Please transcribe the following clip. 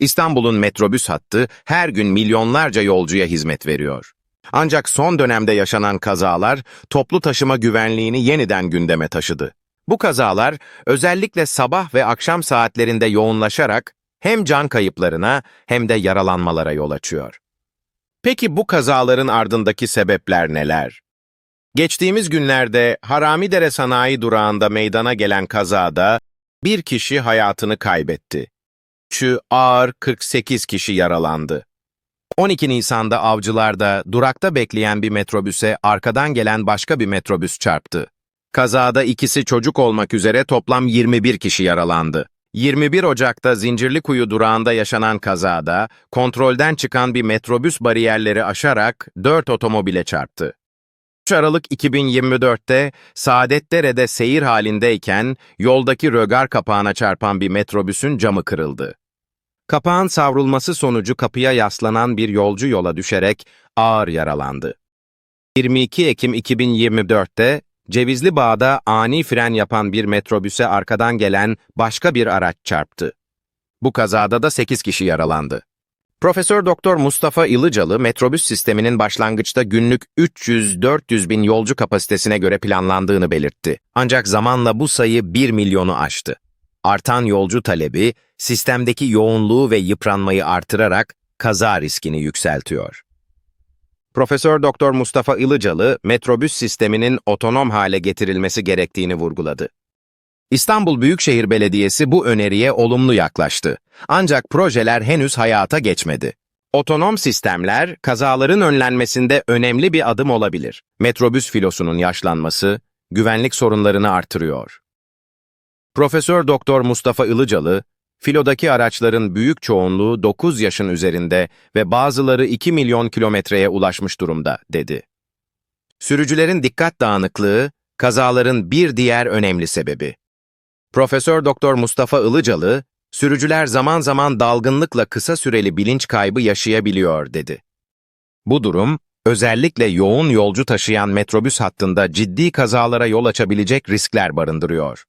İstanbul'un metrobüs hattı her gün milyonlarca yolcuya hizmet veriyor. Ancak son dönemde yaşanan kazalar toplu taşıma güvenliğini yeniden gündeme taşıdı. Bu kazalar özellikle sabah ve akşam saatlerinde yoğunlaşarak hem can kayıplarına hem de yaralanmalara yol açıyor. Peki bu kazaların ardındaki sebepler neler? Geçtiğimiz günlerde Haramidere Sanayi Durağı'nda meydana gelen kazada bir kişi hayatını kaybetti. Şu ağır 48 kişi yaralandı. 12 Nisan'da avcılarda durakta bekleyen bir metrobüse arkadan gelen başka bir metrobüs çarptı. Kazada ikisi çocuk olmak üzere toplam 21 kişi yaralandı. 21 Ocak'ta Zincirlikuyu durağında yaşanan kazada kontrolden çıkan bir metrobüs bariyerleri aşarak 4 otomobile çarptı. 3 Aralık 2024'te Saadetdere'de seyir halindeyken yoldaki rögar kapağına çarpan bir metrobüsün camı kırıldı. Kapağın savrulması sonucu kapıya yaslanan bir yolcu yola düşerek ağır yaralandı. 22 Ekim 2024'te Cevizli Bağ'da ani fren yapan bir metrobüse arkadan gelen başka bir araç çarptı. Bu kazada da 8 kişi yaralandı. Profesör Doktor Mustafa Ilıcalı, metrobüs sisteminin başlangıçta günlük 300-400 bin yolcu kapasitesine göre planlandığını belirtti. Ancak zamanla bu sayı 1 milyonu aştı. Artan yolcu talebi, sistemdeki yoğunluğu ve yıpranmayı artırarak kaza riskini yükseltiyor. Profesör Doktor Mustafa Ilıcalı, metrobüs sisteminin otonom hale getirilmesi gerektiğini vurguladı. İstanbul Büyükşehir Belediyesi bu öneriye olumlu yaklaştı. Ancak projeler henüz hayata geçmedi. Otonom sistemler, kazaların önlenmesinde önemli bir adım olabilir. Metrobüs filosunun yaşlanması, güvenlik sorunlarını artırıyor. Profesör Doktor Mustafa Ilıcalı, filodaki araçların büyük çoğunluğu 9 yaşın üzerinde ve bazıları 2 milyon kilometreye ulaşmış durumda, dedi. Sürücülerin dikkat dağınıklığı, kazaların bir diğer önemli sebebi. Profesör Doktor Mustafa Ilıcalı, sürücüler zaman zaman dalgınlıkla kısa süreli bilinç kaybı yaşayabiliyor, dedi. Bu durum, özellikle yoğun yolcu taşıyan metrobüs hattında ciddi kazalara yol açabilecek riskler barındırıyor.